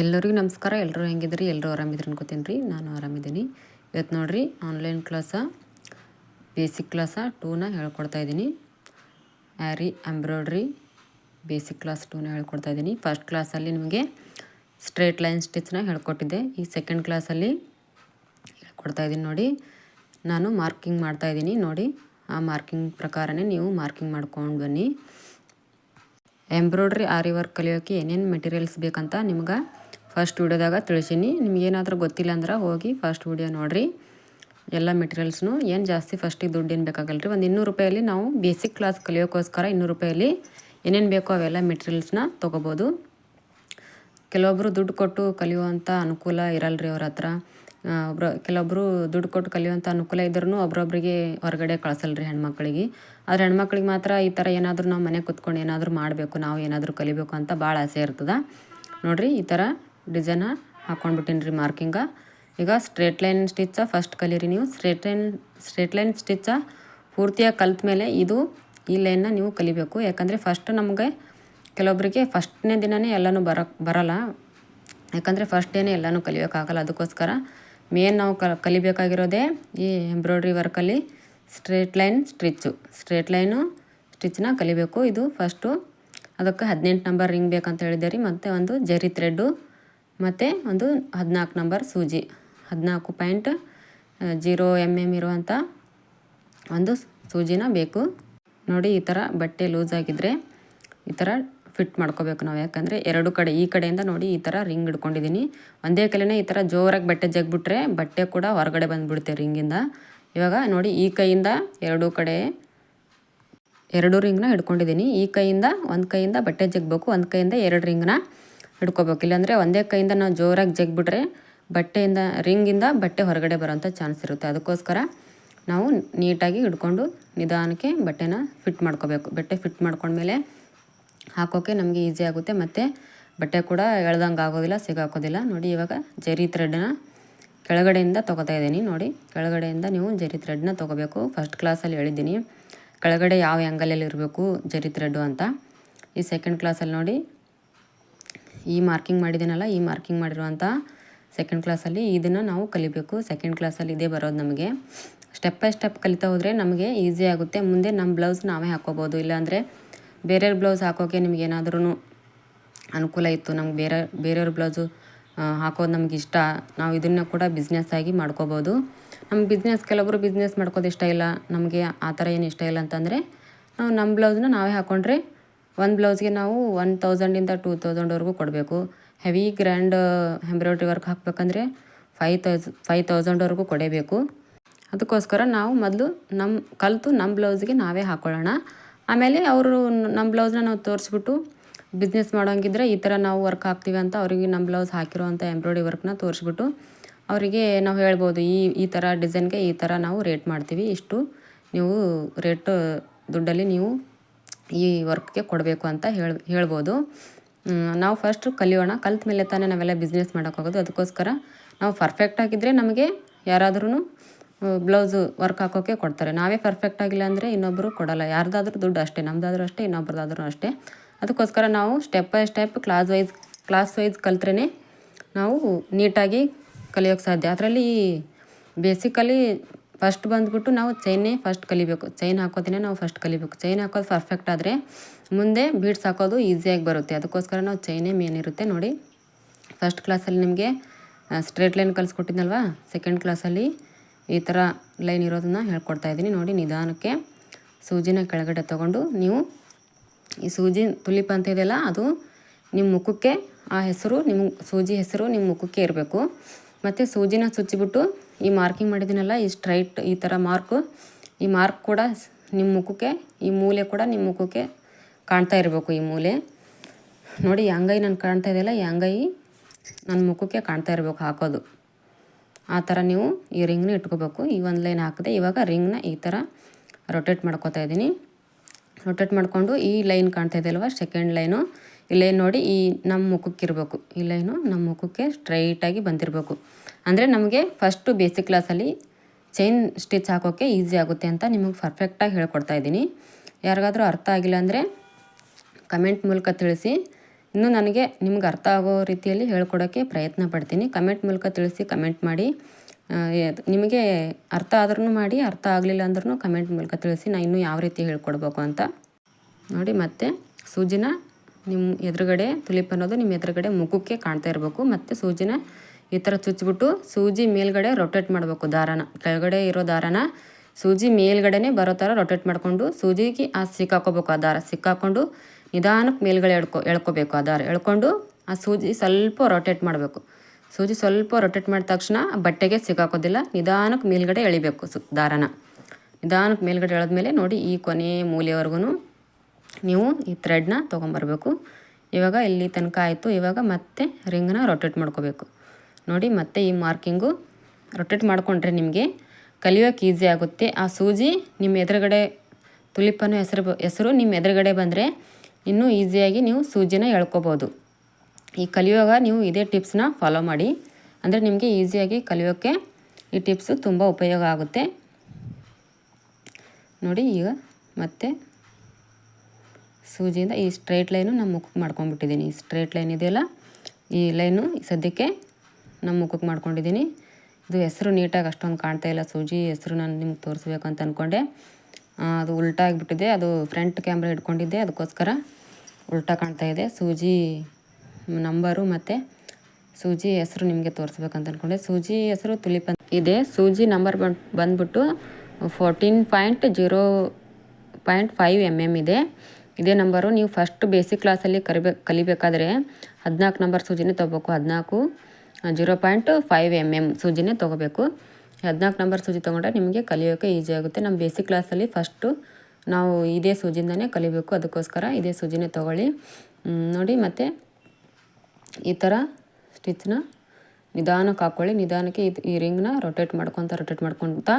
ಎಲ್ಲರಿಗೂ ನಮಸ್ಕಾರ. ಎಲ್ಲರೂ ಹೆಂಗಿದ್ರಿ ಎಲ್ಲರೂ ಆರಾಮಿದ್ರಿ ಅನ್ಕೋತೀನಿ ರೀ ನಾನು ಆರಾಮಿದ್ದೀನಿ. ಇವತ್ತು ನೋಡಿರಿ ಆನ್ಲೈನ್ ಕ್ಲಾಸ ಬೇಸಿಕ್ ಕ್ಲಾಸ ಟೂನ ಹೇಳ್ಕೊಡ್ತಾ ಇದ್ದೀನಿ. ಆ್ಯರಿ ಎಂಬ್ರಾಯ್ಡ್ರಿ ಬೇಸಿಕ್ ಕ್ಲಾಸ್ ಟೂನ ಹೇಳ್ಕೊಡ್ತಾ ಇದ್ದೀನಿ. ಫಸ್ಟ್ ಕ್ಲಾಸಲ್ಲಿ ನಿಮಗೆ ಸ್ಟ್ರೇಟ್ ಲೈನ್ ಸ್ಟಿಚ್ನ ಹೇಳ್ಕೊಟ್ಟಿದ್ದೆ. ಈ ಸೆಕೆಂಡ್ ಕ್ಲಾಸಲ್ಲಿ ಹೇಳ್ಕೊಡ್ತಾ ಇದ್ದೀನಿ ನೋಡಿ. ನಾನು ಮಾರ್ಕಿಂಗ್ ಮಾಡ್ತಾ ಇದ್ದೀನಿ ನೋಡಿ. ಆ ಮಾರ್ಕಿಂಗ್ ಪ್ರಕಾರನೇ ನೀವು ಮಾರ್ಕಿಂಗ್ ಮಾಡ್ಕೊಂಡು ಬನ್ನಿ. ಎಂಬ್ರಾಯ್ಡ್ರಿ ಆರಿ ವರ್ಕ್ ಕಲಿಯೋಕೆ ಏನೇನು ಮೆಟೀರಿಯಲ್ಸ್ ಬೇಕಂತ ನಿಮ್ಗೆ ಫಸ್ಟ್ ವೀಡಿಯೋದಾಗ ತಿಳಿಸೀನಿ. ನಿಮ್ಗೇನಾದರೂ ಗೊತ್ತಿಲ್ಲ ಅಂದ್ರೆ ಹೋಗಿ ಫಸ್ಟ್ ವೀಡಿಯೋ ನೋಡಿರಿ. ಎಲ್ಲ ಮೆಟೀರಿಯಲ್ಸ್ನು. ಏನು ಜಾಸ್ತಿ ಫಸ್ಟಿಗೆ ದುಡ್ಡು ಏನು ಬೇಕಾಗಲ್ಲ ರೀ ಒಂದು ಇನ್ನೂರು ರೂಪಾಯಲ್ಲಿ ನಾವು ಬೇಸಿಕ್ ಕ್ಲಾಸ್ ಕಲಿಯೋಕ್ಕೋಸ್ಕರ ಇನ್ನೂರು ರೂಪಾಯಲ್ಲಿ ಏನೇನು ಬೇಕೋ ಅವೆಲ್ಲ ಮೆಟೀರಿಯಲ್ಸ್ನ ತೊಗೋಬೋದು. ಕೆಲವೊಬ್ಬರು ದುಡ್ಡು ಕೊಟ್ಟು ಕಲಿಯುವಂಥ ಅನುಕೂಲ ಇರಲ್ಲ ರೀ ಅವ್ರ ಹತ್ರ. ಒಬ್ಬರು ಕೆಲವೊಬ್ಬರು ದುಡ್ಡು ಕೊಟ್ಟು ಕಲಿಯುವಂಥ ಅನುಕೂಲ ಇದ್ರೂ ಒಬ್ರೊಬ್ರಿಗೆ ಹೊರಗಡೆ ಕಳಿಸಲ್ಲ ರೀ ಹೆಣ್ಮಕ್ಳಿಗೆ. ಆದರೆ ಹೆಣ್ಮಕ್ಳಿಗೆ ಮಾತ್ರ ಈ ಥರ ಏನಾದರೂ ನಾವು ಮನೆ ಕೂತ್ಕೊಂಡು ಏನಾದರೂ ಮಾಡಬೇಕು, ನಾವು ಏನಾದರೂ ಕಲಿಬೇಕು ಅಂತ ಭಾಳ ಆಸೆ ಇರ್ತದೆ. ನೋಡಿರಿ ಈ ಥರ ಡಿಸೈನ ಹಾಕ್ಕೊಂಡ್ಬಿಟ್ಟಿನಿ ರೀ ಮಾರ್ಕಿಂಗ. ಈಗ ಸ್ಟ್ರೇಟ್ ಲೈನ್ ಸ್ಟಿಚ್ಚ ಫಸ್ಟ್ ಕಲೀರಿ ನೀವು. ಸ್ಟ್ರೇಟ್ ಲೈನ್ ಸ್ಟ್ರೇಟ್ ಲೈನ್ ಸ್ಟಿಚ್ಚ ಪೂರ್ತಿಯಾಗಿ ಕಲ್ತ ಮೇಲೆ ಇದು ಈ ಲೈನ್ನ ನೀವು ಕಲಿಬೇಕು. ಯಾಕಂದರೆ ಫಸ್ಟ್ ನಮಗೆ ಕೆಲವೊಬ್ಬರಿಗೆ ಫಸ್ಟ್ನೇ ದಿನವೇ ಎಲ್ಲನೂ ಬರ, ಬರಲ್ಲ. ಯಾಕಂದರೆ ಫಸ್ಟ್ ಡೇನೇ ಎಲ್ಲನೂ ಕಲಿಯೋಕ್ಕಾಗಲ್ಲ. ಅದಕ್ಕೋಸ್ಕರ ಮೇನ್ ನಾವು ಕಲಿಬೇಕಾಗಿರೋದೇ ಈ embroidery ವರ್ಕಲ್ಲಿ straight line stitch straight line ಸ್ಟಿಚ್ನ ಕಲಿಬೇಕು. ಇದು ಫಸ್ಟು ಅದಕ್ಕೆ ಹದಿನೆಂಟು ನಂಬರ್ ರಿಂಗ್ ಬೇಕಂತ ಹೇಳಿದೆ ರೀ ಮತ್ತು ಒಂದು ಜರಿ ಥ್ರೆಡ್ಡು ಮತ್ತು ಒಂದು ಹದಿನಾಲ್ಕು ನಂಬರ್ ಸೂಜಿ. ಹದಿನಾಲ್ಕು ಪಾಯಿಂಟ್ ಜೀರೋ ಎಂ ಎಂ ಇರುವಂಥ ಒಂದು ಸೂಜಿನ ಬೇಕು. ನೋಡಿ, ಈ ಥರ ಬಟ್ಟೆ ಲೂಸ್ ಆಗಿದ್ದರೆ ಈ ಥರ ಫಿಟ್ ಮಾಡ್ಕೋಬೇಕು ನಾವು. ಯಾಕಂದರೆ ಎರಡು ಕಡೆ, ಈ ಕಡೆಯಿಂದ ನೋಡಿ ಈ ಥರ ರಿಂಗ್ ಹಿಡ್ಕೊಂಡಿದ್ದೀನಿ ಒಂದೇ ಕಲೆನೇ ಈ ಥರ ಜೋರಾಗಿ ಬಟ್ಟೆ ಜಗ್ಬಿಟ್ರೆ ಬಟ್ಟೆ ಕೂಡ ಹೊರಗಡೆ ಬಂದುಬಿಡುತ್ತೆ ರಿಂಗಿಂದ. ಇವಾಗ ನೋಡಿ, ಈ ಕೈಯಿಂದ ಎರಡು ಕಡೆ ಎರಡು ರಿಂಗ್ನ ಹಿಡ್ಕೊಂಡಿದ್ದೀನಿ ಈ ಕೈಯಿಂದ ಒಂದು ಕೈಯಿಂದ ಬಟ್ಟೆ ಜಗ್ಬೇಕು, ಒಂದು ಕೈಯಿಂದ ಎರಡು ರಿಂಗ್ನ ಹಿಡ್ಕೋಬೇಕು. ಇಲ್ಲಾಂದರೆ ಒಂದೇ ಕೈಯಿಂದ ನಾವು ಜೋರಾಗಿ ಜಗ್ಬಿಟ್ರೆ ಬಟ್ಟೆಯಿಂದ, ರಿಂಗಿಂದ ಬಟ್ಟೆ ಹೊರಗಡೆ ಬರೋಂಥ ಚಾನ್ಸ್ ಇರುತ್ತೆ. ಅದಕ್ಕೋಸ್ಕರ ನಾವು ನೀಟಾಗಿ ಹಿಡ್ಕೊಂಡು ನಿಧಾನಕ್ಕೆ ಬಟ್ಟೆನ ಫಿಟ್ ಮಾಡ್ಕೋಬೇಕು. ಬಟ್ಟೆ ಫಿಟ್ ಮಾಡ್ಕೊಂಡ್ಮೇಲೆ ಹಾಕೋಕ್ಕೆ ನಮಗೆ ಈಸಿ ಆಗುತ್ತೆ. ಮತ್ತು ಬಟ್ಟೆ ಕೂಡ ಎಳ್ದಂಗೆ ಆಗೋದಿಲ್ಲ, ಸಿಗಾಕೋದಿಲ್ಲ. ನೋಡಿ, ಇವಾಗ ಜರಿ ಥ್ರೆಡ್ನ ಕೆಳಗಡೆಯಿಂದ ತೊಗೋತಾ ಇದ್ದೀನಿ. ನೋಡಿ, ಕೆಳಗಡೆಯಿಂದ ನೀವು ಜರಿ ಥ್ರೆಡ್ನ ತೊಗೋಬೇಕು. ಫಸ್ಟ್ ಕ್ಲಾಸಲ್ಲಿ ಹೇಳಿದ್ದೀನಿ. ಕೆಳಗಡೆ ಯಾವ ಆ್ಯಂಗಲಲ್ಲಿ ಇರಬೇಕು ಜರಿ ಥ್ರೆಡ್ಡು ಅಂತ. ಈ ಸೆಕೆಂಡ್ ಕ್ಲಾಸಲ್ಲಿ ನೋಡಿ ಈ ಮಾರ್ಕಿಂಗ್ ಮಾಡಿದ್ದೀನಲ್ಲ ಈ ಮಾರ್ಕಿಂಗ್ ಮಾಡಿರುವಂಥ ಸೆಕೆಂಡ್ ಕ್ಲಾಸಲ್ಲಿ ಇದನ್ನು ನಾವು ಕಲಿಬೇಕು. ಸೆಕೆಂಡ್ ಕ್ಲಾಸಲ್ಲಿ ಇದೇ ಬರೋದು ನಮಗೆ. ಸ್ಟೆಪ್ ಬೈ ಸ್ಟೆಪ್ ಕಲಿತಾ ಹೋದರೆ ನಮಗೆ ಈಸಿ ಆಗುತ್ತೆ. ಮುಂದೆ ನಮ್ಮ ಬ್ಲೌಸ್ ನಾವೇ ಹಾಕೋಬೋದು. ಇಲ್ಲಾಂದರೆ ಬೇರೆಯವ್ರ ಬ್ಲೌಸ್ ಹಾಕೋಕ್ಕೆ ನಿಮ್ಗೆ ಏನಾದ್ರೂ ಅನುಕೂಲ ಇತ್ತು. ನಮ್ಗೆ ಬೇರೆ, ಬೇರೆಯವ್ರ ಬ್ಲೌಸು ಹಾಕೋದು ನಮ್ಗೆ ಇಷ್ಟ. ನಾವು ಇದನ್ನು ಕೂಡ ಬಿಸ್ನೆಸ್ ಆಗಿ ಮಾಡ್ಕೋಬೋದು. ನಮ್ಮ ಬಿಸ್ನೆಸ್ ಕೆಲವೊಬ್ರು ಬಿಸ್ನೆಸ್ ಮಾಡ್ಕೋದು ಇಷ್ಟ ಇಲ್ಲ. ನಮಗೆ ಆ ಥರ ಏನು ಇಷ್ಟ ಇಲ್ಲ ಅಂತಂದರೆ, ನಾವು ನಮ್ಮ ಬ್ಲೌಸ್ನ ನಾವೇ ಹಾಕ್ಕೊಂಡ್ರೆ ಒಂದು ಬ್ಲೌಸ್ಗೆ ನಾವು ಒನ್ ತೌಸಂಡಿಂದ ಟೂ ತೌಸಂಡ್ವರೆಗೂ ಕೊಡಬೇಕು. ಹೆವಿ ಗ್ರ್ಯಾಂಡ್ ಎಂಬ್ರಾಯ್ಡ್ರಿ ವರ್ಕ್ ಹಾಕಬೇಕಂದ್ರೆ ಫೈವ್ ತೌಸ್ ಫೈ ತೌಸಂಡ್ವರೆಗೂ ಕೊಡಬೇಕು. ಅದಕ್ಕೋಸ್ಕರ ನಾವು ಮೊದಲು ನಮ್ಮ ಕಲಿತು ನಮ್ಮ ಬ್ಲೌಸ್ಗೆ ನಾವೇ ಹಾಕ್ಕೊಳ್ಳೋಣ ಆಮೇಲೆ ಅವರು ನಮ್ಮ ಬ್ಲೌಸ್ನ ನಾವು ತೋರಿಸ್ಬಿಟ್ಟು ಬಿಸ್ನೆಸ್ ಮಾಡೋಂಗಿದ್ರೆ ಈ ಥರ ನಾವು ವರ್ಕ್ ಹಾಕ್ತೀವಿ ಅಂತ ಅವರಿಗೆ ನಮ್ಮ ಬ್ಲೌಸ್ ಹಾಕಿರೋವಂಥ ಎಂಬ್ರಾಯ್ಡ್ರಿ ವರ್ಕ್ನ ತೋರಿಸ್ಬಿಟ್ಟು ಅವರಿಗೆ ನಾವು ಹೇಳ್ಬೋದು, ಈ ಈ ಥರ ಡಿಸೈನ್ಗೆ ಈ ಥರ ನಾವು ರೇಟ್ ಮಾಡ್ತೀವಿ. ಇಷ್ಟು ನೀವು ರೇಟ್ ದುಡ್ಡಲ್ಲಿ ನೀವು ಈ ವರ್ಕ್ಗೆ ಕೊಡಬೇಕು ಅಂತ ಹೇಳಿ, ಹೇಳ್ಬೋದು. ನಾವು ಫಸ್ಟ್ ಕಲಿಯೋಣ. ಕಲ್ತ ಮೇಲೆ ತಾನೇ ನಾವೆಲ್ಲ ಬಿಸ್ನೆಸ್ ಮಾಡೋಕ್ಕಾಗೋದು ಅದಕ್ಕೋಸ್ಕರ ನಾವು ಪರ್ಫೆಕ್ಟ್ ಆಗಿದ್ದರೆ ನಮಗೆ ಯಾರಾದ್ರೂ ಬ್ಲೌಸು ವರ್ಕ್ ಹಾಕೋಕ್ಕೆ ಕೊಡ್ತಾರೆ. ನಾವೇ ಪರ್ಫೆಕ್ಟ್ ಆಗಿಲ್ಲ ಅಂದರೆ ಇನ್ನೊಬ್ಬರು ಕೊಡೋಲ್ಲ. ಯಾರ್ದಾದ್ರೂ ದುಡ್ಡು ಅಷ್ಟೇ ನಮ್ಮದಾದ್ರೂ ಅಷ್ಟೇ, ಇನ್ನೊಬ್ರದಾದ್ರೂ ಅಷ್ಟೇ. ಅದಕ್ಕೋಸ್ಕರ ನಾವು step by step class wise class wise ಕಲ್ತ್ರೇ ನಾವು ನೀಟಾಗಿ ಕಲಿಯೋಕ್ಕೆ ಸಾಧ್ಯ. ಅದರಲ್ಲಿ ಬೇಸಿಕಲಿ ಫಸ್ಟ್ ಬಂದುಬಿಟ್ಟು ನಾವು ಚೈನೇ ಫಸ್ಟ್ ಕಲಿಬೇಕು. ಚೈನ್ ಹಾಕೋದಿನೇ ನಾವು ಫಸ್ಟ್ ಕಲಿಬೇಕು. ಚೈನ್ ಹಾಕೋದು ಪರ್ಫೆಕ್ಟ್ ಆದರೆ ಮುಂದೆ ಬೀಡ್ಸ್ ಹಾಕೋದು ಈಸಿಯಾಗಿ ಬರುತ್ತೆ. ಅದಕ್ಕೋಸ್ಕರ ನಾವು ಚೈನೇ ಮೇನ್ ಇರುತ್ತೆ ನೋಡಿ. ಫಸ್ಟ್ ಕ್ಲಾಸಲ್ಲಿ ನಿಮಗೆ ಸ್ಟ್ರೇಟ್ ಲೈನ್ ಕಲಿಸ್ಕೊಟ್ಟಿದ್ನಲ್ವ? ಸೆಕೆಂಡ್ ಕ್ಲಾಸಲ್ಲಿ ಈ ಥರ ಲೈನ್ ಇರೋದನ್ನ ಹೇಳ್ಕೊಡ್ತಾ ಇದ್ದೀನಿ ನೋಡಿ ನಿಧಾನಕ್ಕೆ. ಸೂಜಿನ ಕೆಳಗಡೆ ತೊಗೊಂಡು ನೀವು ಈ ಸೂಜಿ ತುಲಿಪ್ ಅಂತ ಇದೆಯಲ್ಲ, ಅದು ನಿಮ್ಮ ಮುಖಕ್ಕೆ ಆ ಹೆಸರು ನಿಮ್ಮ ಸೂಜಿ ಹೆಸರು ನಿಮ್ಮ ಮುಖಕ್ಕೆ ಇರಬೇಕು. ಮತ್ತು ಸೂಜಿನ ಚುಚ್ಚಿಬಿಟ್ಟು ಈ ಮಾರ್ಕಿಂಗ್ ಮಾಡಿದ್ದೀನಲ್ಲ ಈ ಸ್ಟ್ರೈಟ್ ಈ ಥರ ಮಾರ್ಕು ಈ ಮಾರ್ಕ್ ಕೂಡ ನಿಮ್ಮ ಮುಖಕ್ಕೆ, ಈ ಮೂಲೆ ಕೂಡ ನಿಮ್ಮ ಮುಖಕ್ಕೆ ಕಾಣ್ತಾ ಇರಬೇಕು ಈ ಮೂಲೆ. ನೋಡಿ, ಈ ಅಂಗೈ ನಾನು ಕಾಣ್ತಾ ಇದೆಯಲ್ಲ, ಈ ಅಂಗೈ ನನ್ನ ಮುಖಕ್ಕೆ ಕಾಣ್ತಾ ಇರಬೇಕು ಹಾಕೋದು. ಆ ಥರ ನೀವು ಈ ರಿಂಗ್ನ ಇಟ್ಕೋಬೇಕು. ಈ ಒಂದು ಲೈನ್ ಹಾಕಿದೆ ಇವಾಗ ರಿಂಗ್ನ ಈ ಥರ ರೊಟೇಟ್ ಮಾಡ್ಕೋತಾ ಇದ್ದೀನಿ. ರೊಟೇಟ್ ಮಾಡಿಕೊಂಡು ಈ ಲೈನ್ ಕಾಣ್ತಾ ಇದೆಯಲ್ವ ಸೆಕೆಂಡ್ ಲೈನು ಈ ಲೈನ್ ನೋಡಿ ಈ ನಮ್ಮ ಮುಖಕ್ಕಿರಬೇಕು. ಈ ಲೈನು ನಮ್ಮ ಮುಖಕ್ಕೆ ಸ್ಟ್ರೈಟಾಗಿ ಬಂದಿರಬೇಕು. ಅಂದರೆ ನಮಗೆ ಫಸ್ಟು ಬೇಸಿಕ್ ಕ್ಲಾಸಲ್ಲಿ ಚೈನ್ ಸ್ಟಿಚ್ ಹಾಕೋಕ್ಕೆ ಈಸಿ ಆಗುತ್ತೆ ಅಂತ ನಿಮಗೆ ಪರ್ಫೆಕ್ಟಾಗಿ ಹೇಳ್ಕೊಡ್ತಾ ಇದ್ದೀನಿ. ಯಾರಿಗಾದರೂ ಅರ್ಥ ಆಗಿಲ್ಲ ಅಂದರೆ ಕಮೆಂಟ್ ಮೂಲಕ ತಿಳಿಸಿ. ಇನ್ನೂ ನನಗೆ ನಿಮ್ಗೆ ಅರ್ಥ ಆಗೋ ರೀತಿಯಲ್ಲಿ ಹೇಳ್ಕೊಡೋಕ್ಕೆ ಪ್ರಯತ್ನ ಪಡ್ತೀನಿ. ಕಮೆಂಟ್ ಮೂಲಕ ತಿಳಿಸಿ ಕಮೆಂಟ್ ಮಾಡಿ. ನಿಮಗೆ ಅರ್ಥ ಆದ್ರೂ ಮಾಡಿ, ಅರ್ಥ ಆಗಲಿಲ್ಲ ಅಂದ್ರೂ ಕಮೆಂಟ್ ಮೂಲಕ ತಿಳಿಸಿ ನಾನು ಇನ್ನೂ ಯಾವ ರೀತಿ ಹೇಳ್ಕೊಡ್ಬೇಕು ಅಂತ. ನೋಡಿ ಮತ್ತೆ ಸೂಜಿನ ನಿಮ್ಮ ಎದುರುಗಡೆ ತುಲಿಪ್ ಅನ್ನೋದು ನಿಮ್ಮ ಎದುರುಗಡೆ ಮುಖಕ್ಕೆ ಕಾಣ್ತಾ ಇರಬೇಕು. ಮತ್ತು ಸೂಜಿನ ಈ ಥರ ಚುಚ್ಚಿಬಿಟ್ಟು ಸೂಜಿ ಮೇಲ್ಗಡೆ ರೊಟೇಟ್ ಮಾಡಬೇಕು ದಾರನ. ಕೆಳಗಡೆ ಇರೋ ದಾರನ ಸೂಜಿ ಮೇಲ್ಗಡೆನೇ ಬರೋ ಥರ ರೊಟೇಟ್ ಮಾಡಿಕೊಂಡು ಸೂಜಿಗೆ ಆ ಸಿಕ್ಕಾಕೋಬೇಕು ಆ ದಾರ. ಸಿಕ್ಕಾಕೊಂಡು ನಿಧಾನಕ್ಕೆ ಮೇಲ್ಗಡೆ ಎಳ್ಕೊ, ಎಳ್ಕೋಬೇಕು ಆ ದಾರ. ಎಳ್ಕೊಂಡು ಆ ಸೂಜಿ ಸ್ವಲ್ಪ ರೊಟೇಟ್ ಮಾಡಬೇಕು. ಸೂಜಿ ಸ್ವಲ್ಪ ರೊಟೇಟ್ ಮಾಡಿದ ತಕ್ಷಣ ಬಟ್ಟೆಗೆ ಸಿಕ್ಕಾಕೋದಿಲ್ಲ ನಿಧಾನಕ್ಕೆ ಮೇಲ್ಗಡೆ ಎಳಿಬೇಕು ಸು ದಾರನ. ನಿಧಾನಕ್ಕೆ ಮೇಲ್ಗಡೆ ಎಳೆದ್ಮೇಲೆ ನೋಡಿ ಈ ಕೊನೆ ಮೂಲೆವರೆಗೂ ನೀವು ಈ ಥ್ರೆಡ್ನ ತೊಗೊಂಬರ್ಬೇಕು. ಇವಾಗ ಇಲ್ಲಿ ತನಕ ಆಯಿತು. ಇವಾಗ ಮತ್ತೆ ರಿಂಗ್ನ ರೊಟೇಟ್ ಮಾಡ್ಕೋಬೇಕು. ನೋಡಿ, ಮತ್ತೆ ಈ ಮಾರ್ಕಿಂಗು ರೊಟೇಟ್ ಮಾಡಿಕೊಂಡ್ರೆ ನಿಮಗೆ ಕಲಿಯೋಕೆ ಈಸಿ ಆಗುತ್ತೆ. ಆ ಸೂಜಿ ನಿಮ್ಮ ಎದುರುಗಡೆ ತುಲಿಪನ್ನು ಹೆಸರು ಹೆಸರು ನಿಮ್ಮ ಎದುರುಗಡೆ ಬಂದರೆ ಇನ್ನೂ ಈಸಿಯಾಗಿ ನೀವು ಸೂಜಿನ ಎಳ್ಕೊಬೋದು. ಈ ಕಲಿಯುವಾಗ ನೀವು ಇದೇ ಟಿಪ್ಸ್ನ ಫಾಲೋ ಮಾಡಿ. ಅಂದರೆ ನಿಮಗೆ ಈಸಿಯಾಗಿ ಕಲಿಯೋಕ್ಕೆ ಈ ಟಿಪ್ಸು ತುಂಬ ಉಪಯೋಗ ಆಗುತ್ತೆ. ನೋಡಿ, ಈಗ ಮತ್ತೆ ಸೂಜಿಯಿಂದ ಈ ಸ್ಟ್ರೈಟ್ ಲೈನು ನಮ್ಮ ಮುಖಕ್ಕೆ ಮಾಡ್ಕೊಂಡ್ಬಿಟ್ಟಿದ್ದೀನಿ. ಈ ಸ್ಟ್ರೈಟ್ ಲೈನ್ ಇದೆಯಲ್ಲ, ಈ ಲೈನು ಸದ್ಯಕ್ಕೆ ನಮ್ಮ ಮುಖಕ್ಕೆ ಮಾಡ್ಕೊಂಡಿದ್ದೀನಿ. ಇದು ಹೆಸರು ನೀಟಾಗಿ ಅಷ್ಟೊಂದು ಕಾಣ್ತಾ ಇಲ್ಲ ಸೂಜಿ. ಹೆಸರು ನಾನು ನಿಮ್ಗೆ ತೋರಿಸ್ಬೇಕು ಅಂತ ಅಂದ್ಕೊಂಡೆ ಅದು ಉಲ್ಟಾ ಆಗಿಬಿಟ್ಟಿದೆ. ಅದು ಫ್ರಂಟ್ ಕ್ಯಾಮ್ರಾ ಇಟ್ಕೊಂಡಿದ್ದೆ ಅದಕ್ಕೋಸ್ಕರ ಉಲ್ಟಾ ಕಾಣ್ತಾ ಇದೆ. ಸೂಜಿ ನಂಬರು ಮತ್ತು ಸೂಜಿ ಹೆಸರು ನಿಮಗೆ ತೋರಿಸ್ಬೇಕಂತ ಅಂದ್ಕೊಂಡೆ ಸೂಜಿ ಹೆಸರು ತುಲಿಪ್ ಇದೆ. ಸೂಜಿ ನಂಬರ್ ಬಂದು, ಬಂದ್ಬಿಟ್ಟು fourteen point zero point five M M ಇದೆ. ಇದೇ ನಂಬರು. ನೀವು ಫಸ್ಟ್ ಬೇಸಿಕ್ ಕ್ಲಾಸಲ್ಲಿ ಕರಿಬೇಕು ಕಲಿಬೇಕಾದ್ರೆ ಹದಿನಾಲ್ಕು ನಂಬರ್ ಸೂಜಿನೇ ತೊಗೋಬೇಕು. ಹದಿನಾಲ್ಕು zero point five M M ಸೂಜಿನೇ ತೊಗೋಬೇಕು. ಹದಿನಾಲ್ಕು ನಂಬರ್ ಸೂಜಿ ತೊಗೊಂಡ್ರೆ ನಿಮಗೆ ಕಲಿಯೋಕೆ ಈಸಿ ಆಗುತ್ತೆ. ನಮ್ಮ ಬೇಸಿಕ್ ಕ್ಲಾಸಲ್ಲಿ ಫಸ್ಟು ನಾವು ಇದೇ ಸೂಜಿಂದನೇ ಕಲಿಬೇಕು. ಅದಕ್ಕೋಸ್ಕರ ಇದೇ ಸೂಜಿನೇ ತೊಗೊಳ್ಳಿ. ನೋಡಿ ಮತ್ತು ಈ ಥರ ಸ್ಟಿಚ್ನ ನಿಧಾನಕ್ಕೆ ಹಾಕ್ಕೊಳ್ಳಿ. ನಿಧಾನಕ್ಕೆ ಇದು ಈ ರಿಂಗ್ನ ರೊಟೇಟ್ ಮಾಡ್ಕೊತ ರೊಟೇಟ್ ಮಾಡ್ಕೊತ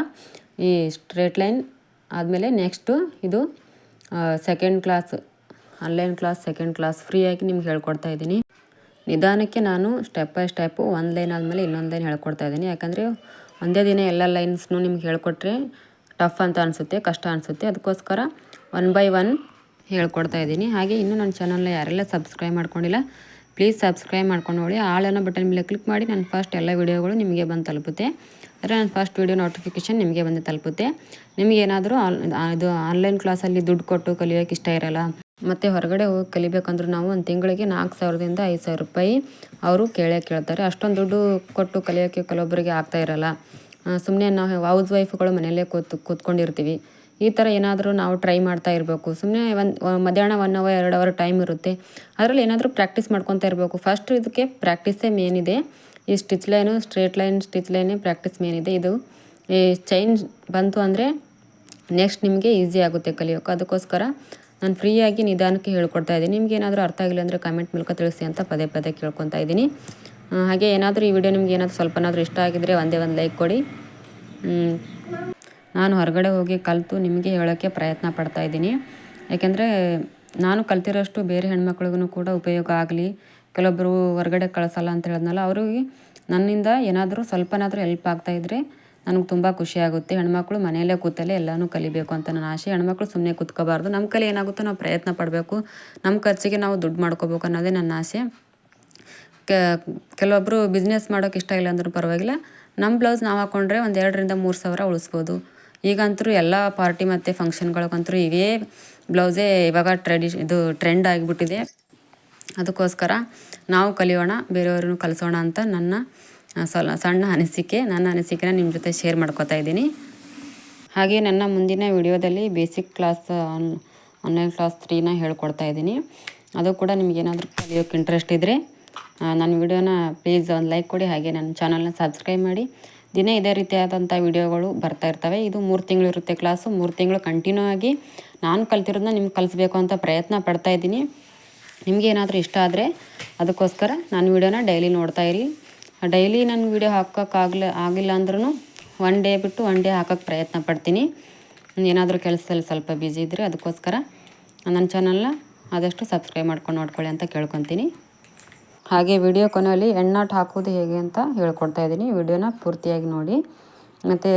ಈ ಸ್ಟ್ರೇಟ್ ಲೈನ್ ಆದಮೇಲೆ ನೆಕ್ಸ್ಟು ಇದು second class online class second class ಫ್ರೀಯಾಗಿ ನಿಮ್ಗೆ ಹೇಳ್ಕೊಡ್ತಾ ಇದ್ದೀನಿ. ನಿಧಾನಕ್ಕೆ ನಾನು ಸ್ಟೆಪ್ ಬೈ ಸ್ಟೆಪ್ಪು ಒಂದು ಲೈನ್ ಆದಮೇಲೆ ಇನ್ನೊಂದು ಲೈನ್ ಹೇಳ್ಕೊಡ್ತಾ ಇದ್ದೀನಿ. ಯಾಕಂದರೆ ಒಂದೇ ದಿನ ಎಲ್ಲ ಲೈನ್ಸ್ನು ನಿಮ್ಗೆ ಹೇಳ್ಕೊಟ್ರೆ ಟಫ್ ಅಂತ ಅನಿಸುತ್ತೆ, ಕಷ್ಟ ಅನಿಸುತ್ತೆ. ಅದಕ್ಕೋಸ್ಕರ ಒನ್ ಬೈ ಒನ್ ಹೇಳ್ಕೊಡ್ತಾ ಇದ್ದೀನಿ. ಹಾಗೆ ಇನ್ನೂ ನನ್ನ ಚಾನಲ್ನ ಯಾರೆಲ್ಲ ಸಬ್ಸ್ಕ್ರೈಬ್ ಮಾಡ್ಕೊಂಡಿಲ್ಲ ಪ್ಲೀಸ್ ಸಬ್ಸ್ಕ್ರೈಬ್ ಮಾಡ್ಕೊಂಡು ನೋಡಿ. ಆಳನ್ನು ಬಟನ್ ಮೇಲೆ ಕ್ಲಿಕ್ ಮಾಡಿ ನಾನು ಫಸ್ಟ್ ಎಲ್ಲ ವೀಡಿಯೋಗಳು ನಿಮಗೆ ಬಂದು ತಲುಪುತ್ತೆ. ಅಂದರೆ ನಾನು ಫಸ್ಟ್ ವೀಡಿಯೋ ನೋಟಿಫಿಕೇಷನ್ ನಿಮಗೆ ಬಂದು ತಲುಪುತ್ತೆ. ನಿಮಗೇನಾದರೂ ಇದು ಆನ್ಲೈನ್ ಕ್ಲಾಸಲ್ಲಿ ದುಡ್ಡು ಕೊಟ್ಟು ಕಲಿಯೋಕೆ ಇಷ್ಟ ಇರಲ್ಲ ಮತ್ತು ಹೊರಗಡೆ ಹೋಗಿ ಕಲಿಬೇಕಂದ್ರೆ ನಾವು ಒಂದು ತಿಂಗಳಿಗೆ ನಾಲ್ಕು ಸಾವಿರದಿಂದ ಐದು ಸಾವಿರ ರೂಪಾಯಿ ಅವರು ಕೇಳೇ ಕೇಳ್ತಾರೆ. ಅಷ್ಟೊಂದು ದುಡ್ಡು ಕೊಟ್ಟು ಕಲಿಯೋಕ್ಕೆ ಕೆಲವೊಬ್ಬರಿಗೆ ಆಗ್ತಾ ಇರಲ್ಲ. ಸುಮ್ಮನೆ ನಾವು ಹೌಸ್ ವೈಫ್ಗಳು ಮನೆಯಲ್ಲೇ ಕೂತು, ಕೂತ್ಕೊಂಡಿರ್ತೀವಿ. ಈ ಥರ ಏನಾದರೂ ನಾವು ಟ್ರೈ ಮಾಡ್ತಾ ಇರಬೇಕು. ಸುಮ್ಮನೆ ಒಂದು ಮಧ್ಯಾಹ್ನ ಒನ್ ಅವರ್ ಎರಡು ಅವರ್ ಟೈಮ್ ಇರುತ್ತೆ. ಅದರಲ್ಲಿ ಏನಾದರೂ ಪ್ರಾಕ್ಟೀಸ್ ಮಾಡ್ಕೊತಾ ಇರಬೇಕು. ಫಸ್ಟ್ ಇದಕ್ಕೆ ಪ್ರಾಕ್ಟೀಸೇ ಮೇನ್ ಇದೆ. ಈ stitch line straight line stitch ಲೈನೇ practice ಇದೆ. ಇದು, ಈ ಚೈನ್ ಬಂತು ಅಂದರೆ ನೆಕ್ಸ್ಟ್ ನಿಮಗೆ ಈಸಿ ಆಗುತ್ತೆ ಕಲಿಯೋಕೆ. ಅದಕ್ಕೋಸ್ಕರ ನಾನು ಫ್ರೀಯಾಗಿ ನಿಧಾನಕ್ಕೆ ಹೇಳ್ಕೊಡ್ತಾ ಇದ್ದೀನಿ. ನಿಮ್ಗೆ ಏನಾದರೂ ಅರ್ಥ ಆಗಿಲ್ಲ ಅಂದರೆ ಕಮೆಂಟ್ ಮೂಲಕ ತಿಳಿಸಿ ಅಂತ ಪದೇ ಪದೇ ಕೇಳ್ಕೊತಾ ಇದ್ದೀನಿ. ಹಾಗೆ ಏನಾದರೂ ಈ ವಿಡಿಯೋ ನಿಮ್ಗೆ ಏನಾದರೂ ಸ್ವಲ್ಪನಾದರೂ ಇಷ್ಟ ಆಗಿದ್ದರೆ ಒಂದೇ ಒಂದು ಲೈಕ್ ಕೊಡಿ. ನಾನು ಹೊರಗಡೆ ಹೋಗಿ ಕಲಿತು ನಿಮಗೆ ಹೇಳೋಕ್ಕೆ ಪ್ರಯತ್ನ ಪಡ್ತಾ ಇದ್ದೀನಿ. ಯಾಕೆಂದರೆ ನಾನು ಕಲ್ತಿರೋಷ್ಟು ಬೇರೆ ಹೆಣ್ಮಕ್ಳಿಗೂ ಕೂಡ ಉಪಯೋಗ ಆಗಲಿ. ಕೆಲವೊಬ್ಬರು ಹೊರಗಡೆ ಕಳಿಸಲ್ಲ ಅಂತ ಹೇಳಿದ್ನಲ್ಲ, ಅವ್ರಿಗೆ ನನ್ನಿಂದ ಏನಾದರೂ ಸ್ವಲ್ಪನಾದರೂ ಹೆಲ್ಪ್ ಆಗ್ತಾಯಿದ್ರೆ ನನಗೆ ತುಂಬ ಖುಷಿ ಆಗುತ್ತೆ. ಹೆಣ್ಮಕ್ಳು ಮನೆಯಲ್ಲೇ ಕೂತಲ್ಲೇ ಎಲ್ಲನೂ ಕಲಿಬೇಕು ಅಂತ ನನ್ನ ಆಸೆ. ಹೆಣ್ಮಕ್ಳು ಸುಮ್ಮನೆ ಕೂತ್ಕೋಬಾರ್ದು. ನಮ್ಮ ಕಲಿ ಏನಾಗುತ್ತೋ ನಾವು ಪ್ರಯತ್ನ ಪಡಬೇಕು. ನಮ್ಮ ಖರ್ಚಿಗೆ ನಾವು ದುಡ್ಡು ಮಾಡ್ಕೋಬೇಕು ಅನ್ನೋದೇ ನನ್ನ ಆಸೆ. ಕೆಲವೊಬ್ಬರು ಬಿಸ್ನೆಸ್ ಮಾಡೋಕೆ ಇಷ್ಟ ಇಲ್ಲ ಅಂದ್ರೂ ಪರವಾಗಿಲ್ಲ. ನಮ್ಮ ಬ್ಲೌಸ್ ನಾವು ಹಾಕ್ಕೊಂಡ್ರೆ ಒಂದು ಎರಡರಿಂದ ಮೂರು ಸಾವಿರ ಉಳಿಸ್ಬೋದು. ಈಗಂತೂ ಎಲ್ಲ ಪಾರ್ಟಿ ಮತ್ತು ಫಂಕ್ಷನ್ಗಳಿಗಂತೂ ಇವೇ ಬ್ಲೌಸೇ ಇವಾಗ ಟ್ರೆಡಿಷ್ ಇದು ಟ್ರೆಂಡ್ ಆಗಿಬಿಟ್ಟಿದೆ. ಅದಕ್ಕೋಸ್ಕರ ನಾವು ಕಲಿಯೋಣ, ಬೇರೆಯವ್ರನ್ನೂ ಕಲಿಸೋಣ ಅಂತ ನನ್ನ ಸಲ, ಸಣ್ಣ ಅನಿಸಿಕೆ, ನನ್ನ ಅನಿಸಿಕೆನ ನಿಮ್ಮ ಜೊತೆ ಶೇರ್ ಮಾಡ್ಕೋತಾ ಇದ್ದೀನಿ. ಹಾಗೆ ನನ್ನ ಮುಂದಿನ ವಿಡಿಯೋದಲ್ಲಿ basic class on online class ತ್ರೀನ ಹೇಳ್ಕೊಡ್ತಾ ಇದ್ದೀನಿ. ಅದು ಕೂಡ ನಿಮಗೇನಾದರೂ ಕಲಿಯೋಕ್ಕೆ ಇಂಟ್ರೆಸ್ಟ್ ಇದ್ದರೆ ನನ್ನ ವಿಡಿಯೋನ ಪ್ಲೀಸ್ ಒಂದು ಲೈಕ್ ಕೊಡಿ, ಹಾಗೆ ನನ್ನ ಚಾನಲ್ನ ಸಬ್ಸ್ಕ್ರೈಬ್ ಮಾಡಿ. ದಿನ ಇದೇ ರೀತಿಯಾದಂಥ ವಿಡಿಯೋಗಳು ಬರ್ತಾ ಇರ್ತವೆ. ಇದು ಮೂರು ತಿಂಗಳು ಇರುತ್ತೆ ಕ್ಲಾಸು ಮೂರು ತಿಂಗಳು ಕಂಟಿನ್ಯೂ ಆಗಿ ನಾನು ಕಲ್ತಿರೋದನ್ನ ನಿಮ್ಗೆ ಕಲಿಸ್ಬೇಕು ಅಂತ ಪ್ರಯತ್ನ ಪಡ್ತಾ ಇದ್ದೀನಿ. ನಿಮಗೆ ಏನಾದರೂ ಇಷ್ಟ ಆದರೆ ಅದಕ್ಕೋಸ್ಕರ ನಾನು ವಿಡಿಯೋನ ಡೈಲಿ ನೋಡ್ತಾ ಇರಿ. ಡೈಲಿ ನಾನು ವಿಡಿಯೋ ಹಾಕೋಕ್ಕಾಗ್ಲ ಆಗಿಲ್ಲ ಅಂದ್ರೂ ಒನ್ ಡೇ ಬಿಟ್ಟು ಒನ್ ಡೇ ಹಾಕೋಕ್ಕೆ ಪ್ರಯತ್ನ ಪಡ್ತೀನಿ. ಏನಾದರೂ ಕೆಲಸದಲ್ಲಿ ಸ್ವಲ್ಪ ಬ್ಯುಸಿ ಇದ್ದರೆ ಅದಕ್ಕೋಸ್ಕರ ನನ್ನ ಚಾನಲ್ನ ಆದಷ್ಟು ಸಬ್ಸ್ಕ್ರೈಬ್ ಮಾಡ್ಕೊಂಡು ನೋಡ್ಕೊಳ್ಳಿ ಅಂತ ಕೇಳ್ಕೊತೀನಿ. ಹಾಗೆ ವಿಡಿಯೋ ಕೊನೆಯಲ್ಲಿ ಎಣ್ಣಾಟ್ ಹಾಕೋದು ಹೇಗೆ ಅಂತ ಹೇಳ್ಕೊಡ್ತಾ ಇದ್ದೀನಿ. ವಿಡಿಯೋನ ಪೂರ್ತಿಯಾಗಿ ನೋಡಿ. ಮತ್ತು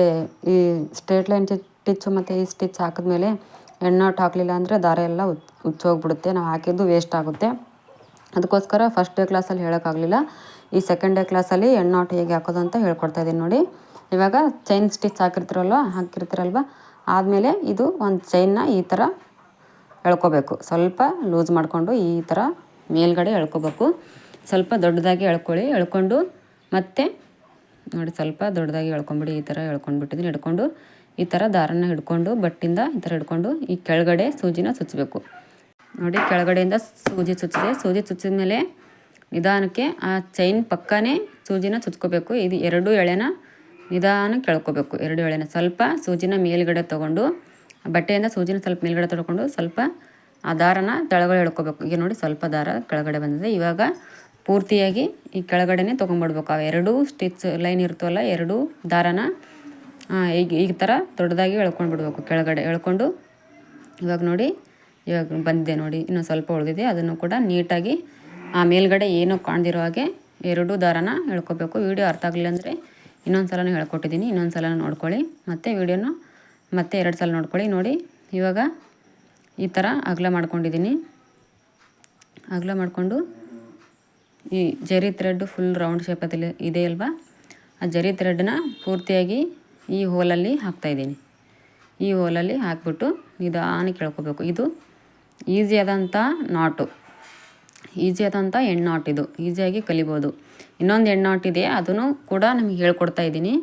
ಈ ಸ್ಟ್ರೇಟ್ ಲೈನ್ ಸ್ಟಿಚ್ಚು ಮತ್ತು ಈ ಸ್ಟಿಚ್ ಹಾಕಿದ್ಮೇಲೆ ಎಣ್ಣಾಟ್ ಹಾಕಲಿಲ್ಲ ಅಂದರೆ ದಾರ ಎಲ್ಲ ಉಚ್ ಉಚ್ಚೋಗ್ಬಿಡುತ್ತೆ. ನಾವು ಹಾಕಿದ್ದು ವೇಸ್ಟ್ ಆಗುತ್ತೆ. ಅದಕ್ಕೋಸ್ಕರ ಫಸ್ಟ್ ಡೇ ಕ್ಲಾಸಲ್ಲಿ ಹೇಳೋಕ್ಕಾಗಲಿಲ್ಲ. ಈ ಸೆಕೆಂಡ್ ಡೇ ಕ್ಲಾಸಲ್ಲಿ ನಾಟ್ ಹೇಗೆ ಹಾಕೋದು ಅಂತ ಹೇಳ್ಕೊಡ್ತಾ ಇದ್ದೀನಿ ನೋಡಿ. ಇವಾಗ ಚೈನ್ ಸ್ಟಿಚ್ ಹಾಕಿರ್ತೀರಲ್ವ? ಹಾಕಿರ್ತೀರಲ್ವ? ಆದಮೇಲೆ ಇದು ಒಂದು ಚೈನ್ನ ಈ ಥರ ಎಳ್ಕೊಬೇಕು. ಸ್ವಲ್ಪ ಲೂಸ್ ಮಾಡಿಕೊಂಡು ಈ ಥರ ಮೇಲ್ಗಡೆ ಎಳ್ಕೊಬೇಕು. ಸ್ವಲ್ಪ ದೊಡ್ಡದಾಗಿ ಎಳ್ಕೊಳ್ಳಿ. ಎಳ್ಕೊಂಡು ಮತ್ತೆ ನೋಡಿ ಸ್ವಲ್ಪ ದೊಡ್ಡದಾಗಿ ಎಳ್ಕೊಂಬಿಡಿ. ಈ ಥರ ಎಳ್ಕೊಂಡ್ಬಿಟ್ಟಿದ್ದೀನಿ. ಹಿಡ್ಕೊಂಡು ಈ ಥರ ದಾರನ ಹಿಡ್ಕೊಂಡು ಬಟ್ಟಿಂದ ಈ ಥರ ಹಿಡ್ಕೊಂಡು ಈ ಕೆಳಗಡೆ ಸೂಜಿನ ಸುಚ್ಚಬೇಕು ನೋಡಿ ಕೆಳಗಡೆಯಿಂದ ಸೂಜಿ ಸುಚ್ಚಿದೆ. ಸೂಜಿ ಚುಚ್ಚಿದ ಮೇಲೆ ನಿಧಾನಕ್ಕೆ ಆ ಚೈನ್ ಪಕ್ಕನೇ ಸೂಜಿನ ಚುಚ್ಕೋಬೇಕು ಇದು ಎರಡು ಎಳೆನ ನಿಧಾನ ಕೆಳ್ಕೋಬೇಕು. ಎರಡು ಎಳೆನ ಸ್ವಲ್ಪ ಸೂಜಿನ ಮೇಲ್ಗಡೆ ತೊಗೊಂಡು, ಬಟ್ಟೆಯಿಂದ ಸೂಜಿನ ಸ್ವಲ್ಪ ಮೇಲ್ಗಡೆ ತೊಗೊಂಡು ಸ್ವಲ್ಪ ಆ ದಾರನ ಕೆಳಗಡೆ ಎಳ್ಕೋಬೇಕು. ಈಗ ನೋಡಿ ಸ್ವಲ್ಪ ದಾರ ಕೆಳಗಡೆ ಬಂದಿದೆ. ಇವಾಗ ಪೂರ್ತಿಯಾಗಿ ಈ ಕೆಳಗಡೆನೆ ತೊಗೊಂಡ್ಬಿಡ್ಬೇಕು. ಆ ಎರಡು ಸ್ಟಿಚ್ ಲೈನ್ ಇರ್ತವಲ್ಲ, ಎರಡು ದಾರನ ಈಗ ಈ ಥರ ದೊಡ್ಡದಾಗಿ ಎಳ್ಕೊಂಡು ಬಿಡಬೇಕು ಕೆಳಗಡೆ. ಎಳ್ಕೊಂಡು ಇವಾಗ ನೋಡಿ, ಇವಾಗ ಬಂದಿದೆ ನೋಡಿ. ಇನ್ನೊಂದು ಸ್ವಲ್ಪ ಉಳಿದಿದೆ. ಅದನ್ನು ಕೂಡ ನೀಟಾಗಿ ಆ ಮೇಲ್ಗಡೆ ಏನೋ ಕಾಣ್ದಿರೋ ಹಾಗೆ ಎರಡು ದಾರನ ಹೇಳ್ಕೊಬೇಕು. ವಿಡಿಯೋ ಅರ್ಥ ಆಗಲಿಲ್ಲ ಅಂದರೆ ಇನ್ನೊಂದು ಸಲನೂ ಹೇಳ್ಕೊಟ್ಟಿದ್ದೀನಿ. ಇನ್ನೊಂದು ಸಲ ನೋಡ್ಕೊಳ್ಳಿ. ಮತ್ತು ವೀಡಿಯೋನ ಮತ್ತೆ ಎರಡು ಸಲ ನೋಡ್ಕೊಳ್ಳಿ. ನೋಡಿ, ಇವಾಗ ಈ ಥರ ಅಗಲ ಮಾಡ್ಕೊಂಡಿದ್ದೀನಿ. ಅಗಲ ಮಾಡಿಕೊಂಡು ಈ ಜರಿ ಥ್ರೆಡ್ ಫುಲ್ ರೌಂಡ್ ಶೇಪದಲ್ಲಿ ಇದೆ ಅಲ್ವಾ? ಆ ಜರಿ ಥ್ರೆಡ್ನ ಪೂರ್ತಿಯಾಗಿ ಈ ಹೋಲಲ್ಲಿ ಹಾಕ್ತಾಯಿದ್ದೀನಿ ಈ ಹೋಲಲ್ಲಿ ಹಾಕ್ಬಿಟ್ಟು ನಿಧಾನಕ್ಕೆ ಕೇಳ್ಕೊಬೇಕು ಇದು ಈಸಿಯಾದಂಥ ನಾಟು ಈಸಿ ಆದಂಥ ನಾಟ್ ಇದು ಈಸಿಯಾಗಿ ಕಲಿಬೋದು. ಇನ್ನೊಂದು ನಾಟ್ ಇದೆ, ಅದನ್ನು ಕೂಡ ನಿಮಗೆ ಹೇಳ್ಕೊಡ್ತಾ ಇದ್ದೀನಿ.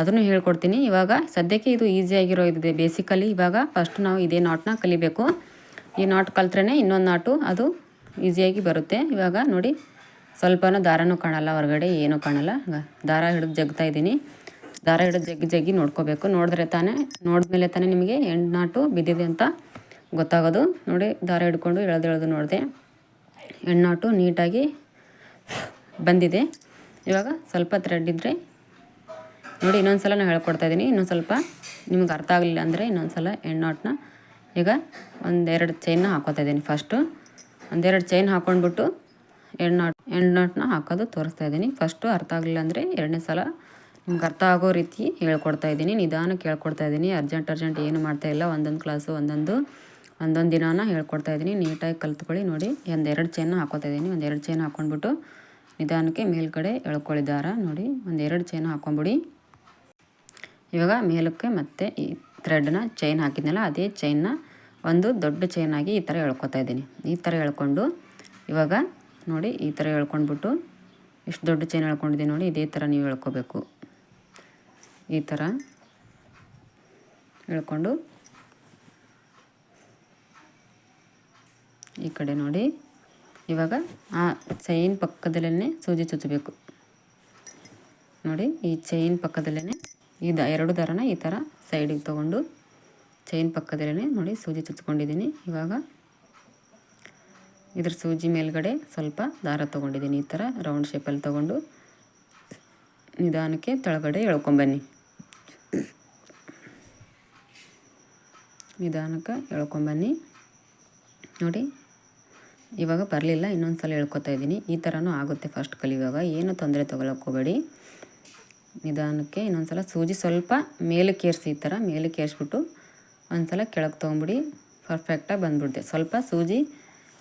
ಅದನ್ನು ಹೇಳ್ಕೊಡ್ತೀನಿ. ಇವಾಗ ಸದ್ಯಕ್ಕೆ ಇದು ಈಸಿಯಾಗಿರೋ ಇದೆ ಬೇಸಿಕಲಿ ಇವಾಗ ಫಸ್ಟ್ ನಾವು ಇದೇ ನಾಟನ್ನ ಕಲಿಬೇಕು. ಈ ನಾಟ್ ಕಲ್ತ್ರೇ ಇನ್ನೊಂದು ನಾಟು ಅದು ಈಸಿಯಾಗಿ ಬರುತ್ತೆ. ಇವಾಗ ನೋಡಿ, ಸ್ವಲ್ಪನೂ ದಾರನೂ ಕಾಣಲ್ಲ, ಹೊರಗಡೆ ಏನೂ ಕಾಣಲ್ಲ. ದಾರ ಹಿಡಿದು ಜಗ್ತಾ ಇದ್ದೀನಿ. ದಾರ ಹಿಡಿದು ಜಗ್ಗಿ ಜಗ್ಗಿ ನೋಡ್ಕೋಬೇಕು. ನೋಡಿದ್ರೆ ತಾನೇ, ನೋಡಿದ್ಮೇಲೆ ತಾನೇ ನಿಮಗೆ ನಾಟು ಬಿದ್ದಿದೆ ಅಂತ ಗೊತ್ತಾಗೋದು. ನೋಡಿ, ದಾರ ಹಿಡ್ಕೊಂಡು ಎಳೆದು ನೋಡಿದೆ. ಎಣ್ಣಾಟು ನೀಟಾಗಿ ಬಂದಿದೆ. ಇವಾಗ ಸ್ವಲ್ಪ ಥ್ರೆಡ್ ಇದ್ದರೆ ನೋಡಿ ಇನ್ನೊಂದು ಸಲ ನಾನು ಹೇಳ್ಕೊಡ್ತಾ ಇದ್ದೀನಿ ಇನ್ನೊಂದು ಸ್ವಲ್ಪ ನಿಮ್ಗೆ ಅರ್ಥ ಆಗಲಿಲ್ಲ ಅಂದರೆ ಇನ್ನೊಂದು ಸಲ ಎಣ್ಣಾಟನ್ನ ಈಗ ಒಂದೆರಡು ಚೈನ್ನ ಹಾಕೋತಾ ಇದ್ದೀನಿ ಫಸ್ಟು ಒಂದೆರಡು ಚೈನ್ ಹಾಕ್ಕೊಂಡ್ಬಿಟ್ಟು ಎಣ್ಣಾಟ್ ಎಣ್ಣಾಟನ್ನ ಹಾಕೋದು ತೋರಿಸ್ತಾ ಇದ್ದೀನಿ ಫಸ್ಟು ಅರ್ಥ ಆಗಲಿಲ್ಲ ಅಂದರೆ ಎರಡನೇ ಸಲ ನಿಮ್ಗೆ ಅರ್ಥ ಆಗೋ ರೀತಿ ಹೇಳ್ಕೊಡ್ತಾ ಇದ್ದೀನಿ ನಿಧಾನಕ್ಕೆ ಹೇಳ್ಕೊಡ್ತಾ ಇದ್ದೀನಿ ಅರ್ಜೆಂಟ್ ಅರ್ಜೆಂಟ್ ಏನು ಮಾಡ್ತಾ ಇಲ್ಲ. ಒಂದೊಂದು ಕ್ಲಾಸು ಒಂದೊಂದು ಒಂದೊಂದು ದಿನಾನ ಹೇಳ್ಕೊಡ್ತಾ ಇದ್ದೀನಿ. ನೀಟಾಗಿ ಕಲ್ತ್ಕೊಳ್ಳಿ ನೋಡಿ. ಒಂದು ಎರಡು ಚೈನ್ ಹಾಕೋತಾ ಇದ್ದೀನಿ. ಒಂದು ಎರಡು ಚೈನ್ ಹಾಕ್ಕೊಂಡ್ಬಿಟ್ಟು ನಿಧಾನಕ್ಕೆ ಮೇಲ್ಗಡೆ ಎಳ್ಕೊಳ್ಳಿ ನೋಡಿ. ಒಂದು ಎರಡು ಚೈನ್ ಹಾಕ್ಕೊಂಬಿಡಿ ಇವಾಗ ಮೇಲಕ್ಕೆ ಮತ್ತೆ ಈ ಥ್ರೆಡ್ನ ಚೈನ್ ಹಾಕಿದ್ನಲ್ಲ, ಅದೇ ಚೈನ್ನ ಒಂದು ದೊಡ್ಡ ಚೈನಾಗಿ ಈ ಥರ ಎಳ್ಕೊತಾ ಇದ್ದೀನಿ. ಈ ಥರ ಎಳ್ಕೊಂಡು ಇವಾಗ ನೋಡಿ ಈ ಥರ ಎಳ್ಕೊಂಡ್ಬಿಟ್ಟು ಇಷ್ಟು ದೊಡ್ಡ ಚೈನ್ ಎಳ್ಕೊಂಡಿದ್ದೀನಿ ನೋಡಿ. ಇದೇ ಥರ ನೀವು ಎಳ್ಕೊಬೇಕು. ಈ ಥರ ಎಳ್ಕೊಂಡು ಈ ಕಡೆ ನೋಡಿ. ಇವಾಗ ಆ ಚೈನ್ ಪಕ್ಕದಲ್ಲೇ ಸೂಜಿ ಚುಚ್ಚಬೇಕು. ನೋಡಿ, ಈ ಚೈನ್ ಪಕ್ಕದಲ್ಲೇ ಈ ದ ಎರಡು ದಾರನ ಈ ಥರ ಸೈಡಿಗೆ ತೊಗೊಂಡು ಚೈನ್ ಪಕ್ಕದಲ್ಲೇ ನೋಡಿ ಸೂಜಿ ಚುಚ್ಕೊಂಡಿದ್ದೀನಿ. ಇವಾಗ ಇದ್ರ ಸೂಜಿ ಮೇಲ್ಗಡೆ ಸ್ವಲ್ಪ ದಾರ ತೊಗೊಂಡಿದ್ದೀನಿ. ಈ ಥರ ರೌಂಡ್ ಶೇಪಲ್ಲಿ ತೊಗೊಂಡು ನಿಧಾನಕ್ಕೆ ಕೆಳಗಡೆ ಎಳ್ಕೊಂಬನ್ನಿ ನಿಧಾನಕ್ಕೆ ಎಳ್ಕೊಂಬನ್ನಿ ನೋಡಿ ಇವಾಗ ಬರಲಿಲ್ಲ ಇನ್ನೊಂದು ಸಲ ಹೇಳ್ಕೊತಾ ಇದ್ದೀನಿ. ಈ ಥರನೂ ಆಗುತ್ತೆ ಫಸ್ಟ್ ಕಲಿಯುವಾಗ ಏನು ತೊಂದರೆ ತೊಗೊಳಕ್ಕೆ ಹೋಗಬೇಡಿ. ನಿಧಾನಕ್ಕೆ ಇನ್ನೊಂದು ಸಲ ಸೂಜಿ ಸ್ವಲ್ಪ ಮೇಲಕ್ಕೆ ಏರಿಸಿ ಈ ಥರ ಮೇಲಕ್ಕೆ ಏರಿಸ್ಬಿಟ್ಟು ಒಂದು ಸಲ ಕೆಳಗೆ ತೊಗೊಂಬಿಡಿ. ಪರ್ಫೆಕ್ಟಾಗಿ ಬಂದ್ಬಿಡುತ್ತೆ ಸ್ವಲ್ಪ ಸೂಜಿ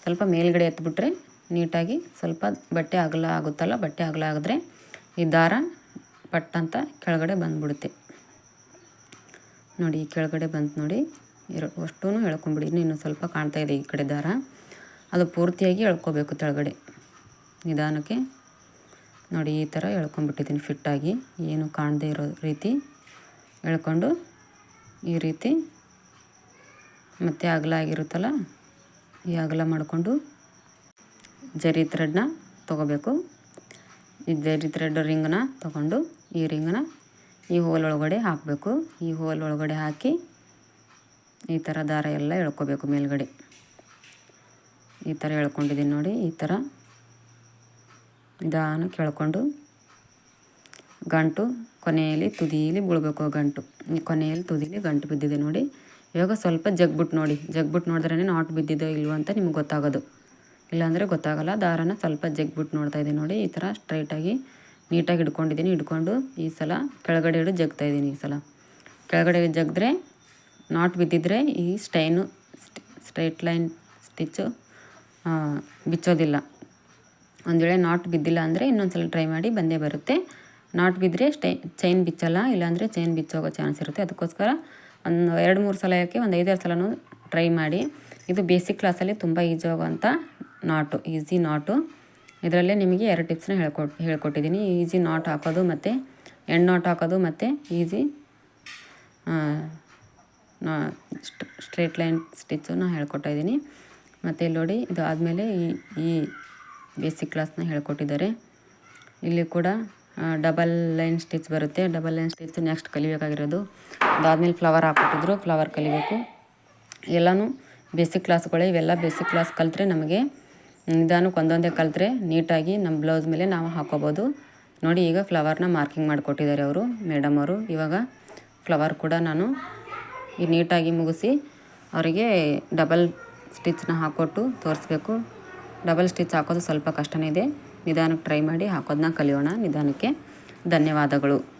ಸ್ವಲ್ಪ ಮೇಲ್ಗಡೆ ಎತ್ಬಿಟ್ರೆ ನೀಟಾಗಿ ಸ್ವಲ್ಪ ಬಟ್ಟೆ ಅಗಲ ಆಗುತ್ತಲ್ಲ, ಬಟ್ಟೆ ಅಗಲ ಆಗಿದ್ರೆ ಈ ದಾರ ಪಟ್ಟಂತ ಕೆಳಗಡೆ ಬಂದ್ಬಿಡುತ್ತೆ. ನೋಡಿ, ಈ ಕೆಳಗಡೆ ಬಂತು ನೋಡಿ ಎರಡು ಅಷ್ಟೂ ಎಳ್ಕೊಂಬಿಡಿ. ಇನ್ನೂ ಸ್ವಲ್ಪ ಕಾಣ್ತಾ ಇದೆ ಈ ಕಡೆ ದಾರ. ಅದು ಪೂರ್ತಿಯಾಗಿ ಎಳ್ಕೊಬೇಕು ತೆಳಗಡೆ. ನಿಧಾನಕ್ಕೆ. ನೋಡಿ, ಈ ಥರ ಎಳ್ಕೊಂಬಿಟ್ಟಿದ್ದೀನಿ ಫಿಟ್ಟಾಗಿ. ಏನು ಕಾಣದೇ ಇರೋ ರೀತಿ ಎಳ್ಕೊಂಡು ಈ ರೀತಿ. ಮತ್ತು ಅಗಲ ಆಗಿರುತ್ತಲ್ಲ, ಈ ಅಗಲ ಮಾಡಿಕೊಂಡು ಜರಿ ಥ್ರೆಡ್ನ ತೊಗೋಬೇಕು. ಈ ಜರಿ ಥ್ರೆಡ್ ರಿಂಗನ್ನ ತೊಗೊಂಡು ಈ ರಿಂಗನ್ನ ಈ ಹೋಲ್ ಒಳಗಡೆ ಹಾಕಬೇಕು. ಈ ಹೋಲ್ ಒಳಗಡೆ ಹಾಕಿ ಈ ಥರ ದಾರ ಎಲ್ಲ ಎಳ್ಕೊಬೇಕು ಮೇಲ್ಗಡೆ. ಈ ಥರ ಎಳ್ಕೊಂಡಿದ್ದೀನಿ ನೋಡಿ, ಈ ಥರ ನಿಧಾನಕ್ಕೆ ಎಳ್ಕೊಂಡು ಗಂಟು ಕೊನೆಯಲ್ಲಿ ತುದಿಯಲ್ಲಿ ಬೀಳ್ಬೇಕು ಗಂಟು. ಕೊನೆಯಲ್ಲಿ ತುದಿಲಿ ಗಂಟು ಬಿದ್ದಿದೆ ನೋಡಿ. ಇವಾಗ ಸ್ವಲ್ಪ ಜಗ್ಬಿಟ್ಟು ನೋಡಿ. ಜಗ್ಬಿಟ್ಟು ನೋಡಿದ್ರೇ ನಾಟ್ ಬಿದ್ದಿದೋ ಇಲ್ವೋ ಅಂತ ನಿಮ್ಗೆ ಗೊತ್ತಾಗೋದು. ಇಲ್ಲಾಂದರೆ ಗೊತ್ತಾಗಲ್ಲ, ದಾರನ ಸ್ವಲ್ಪ ಜಗ್ಬಿಟ್ಟು ನೋಡ್ತಾ ಇದ್ದೀನಿ ನೋಡಿ. ಈ ಥರ ಸ್ಟ್ರೈಟಾಗಿ ನೀಟಾಗಿ ಹಿಡ್ಕೊಂಡಿದ್ದೀನಿ. ಹಿಡ್ಕೊಂಡು ಈ ಸಲ ಕೆಳಗಡೆ ಹಿಡಿದು ಜಗ್ತಾ ಇದ್ದೀನಿ ಈ ಸಲ. ಕೆಳಗಡೆ ಜಗ್ದ್ರೆ ನಾಟ್ ಬಿದ್ದಿದ್ರೆ ಈ ಸ್ಟೈನು ಸ್ಟ್ರೈಟ್ ಲೈನ್ ಸ್ಟಿಚ್ಚು ಬಿಚ್ಚೋದಿಲ್ಲ. ಒಂದು ವೇಳೆ ನಾಟ್ ಬಿದ್ದಿಲ್ಲ ಅಂದರೆ ಇನ್ನೊಂದು ಸಲ ಟ್ರೈ ಮಾಡಿ ಬಂದೇ ಬರುತ್ತೆ. ನಾಟ್ ಬಿದ್ದರೆ ಸ್ಟೈ ಚೈನ್ ಬಿಚ್ಚಲ್ಲ, ಇಲ್ಲಾಂದರೆ ಚೈನ್ ಬಿಚ್ಚೋಗೋ ಚಾನ್ಸ್ ಇರುತ್ತೆ. ಅದಕ್ಕೋಸ್ಕರ ಒಂದು ಎರಡು, ಮೂರು ಸಲ ಯಾಕೆ ಒಂದು ಐದಾರು ಸಲನೂ ಟ್ರೈ ಮಾಡಿ. ಇದು ಬೇಸಿಕ್ ಕ್ಲಾಸಲ್ಲಿ ತುಂಬ ಈಜಿ ಆಗುವಂಥ ನಾಟು ಈಸಿ ನಾಟು ಇದರಲ್ಲೇ ನಿಮಗೆ ಎರಡು ಟಿಪ್ಸ್ನ ಹೇಳ್ಕೊಟ್, ಹೇಳ್ಕೊಟ್ಟಿದ್ದೀನಿ. ಈಸಿ ನಾಟ್ ಹಾಕೋದು ಮತ್ತು ಎಂಡ್ ನಾಟ್ ಹಾಕೋದು ಮತ್ತು ಈಸಿ ಸ್ಟ್ರೇಟ್ ಲೈನ್ ಸ್ಟಿಚ್ಚನ್ನು ಹೇಳ್ಕೊಟ್ಟಿದ್ದೀನಿ. ಮತ್ತು ಇಲ್ಲಿ ನೋಡಿ ಇದು ಆದಮೇಲೆ ಈ ಈ ಬೇಸಿಕ್ ಕ್ಲಾಸ್ನ ಹೇಳ್ಕೊಟ್ಟಿದ್ದಾರೆ. ಇಲ್ಲಿ ಕೂಡ ಡಬಲ್ ಲೈನ್ ಸ್ಟಿಚ್ ಬರುತ್ತೆ. ಡಬಲ್ ಲೈನ್ ಸ್ಟಿಚ್ ನೆಕ್ಸ್ಟ್ ಕಲಿಬೇಕಾಗಿರೋದು. ಅದಾದಮೇಲೆ ಫ್ಲವರ್ ಹಾಕ್ಬಿಟ್ಟಿದ್ರು ಫ್ಲವರ್ ಕಲಿಬೇಕು. ಎಲ್ಲನೂ ಬೇಸಿಕ್ ಕ್ಲಾಸ್ಗಳೇ ಇವೆಲ್ಲ ಬೇಸಿಕ್ ಕ್ಲಾಸ್ ಕಲಿತ್ರೆ ನಮಗೆ ನಿಧಾನಕ್ಕೆ ಒಂದೊಂದೇ ಕಲಿತ್ರೆ ನೀಟಾಗಿ ನಮ್ಮ ಬ್ಲೌಸ್ ಮೇಲೆ ನಾವು ಹಾಕೋಬೋದು. ನೋಡಿ, ಈಗ ಫ್ಲವರ್ನ ಮಾರ್ಕಿಂಗ್ ಮಾಡಿಕೊಟ್ಟಿದ್ದಾರೆ ಅವರು ಮೇಡಮ್ ಅವರು. ಇವಾಗ ಫ್ಲವರ್ ಕೂಡ ನಾನು ಈ ನೀಟಾಗಿ ಮುಗಿಸಿ ಅವರಿಗೆ ಡಬಲ್ ಸ್ಟಿಚ್ನ ಹಾಕೊಟ್ಟು ತೋರಿಸ್ಬೇಕು. ಡಬಲ್ ಸ್ಟಿಚ್ ಹಾಕೋದು ಸ್ವಲ್ಪ ಕಷ್ಟನೇ ಇದೆ. ನಿಧಾನಕ್ಕೆ ಟ್ರೈ ಮಾಡಿ ಹಾಕೋದನ್ನ ಕಲಿಯೋಣ ನಿಧಾನಕ್ಕೆ. ಧನ್ಯವಾದಗಳು.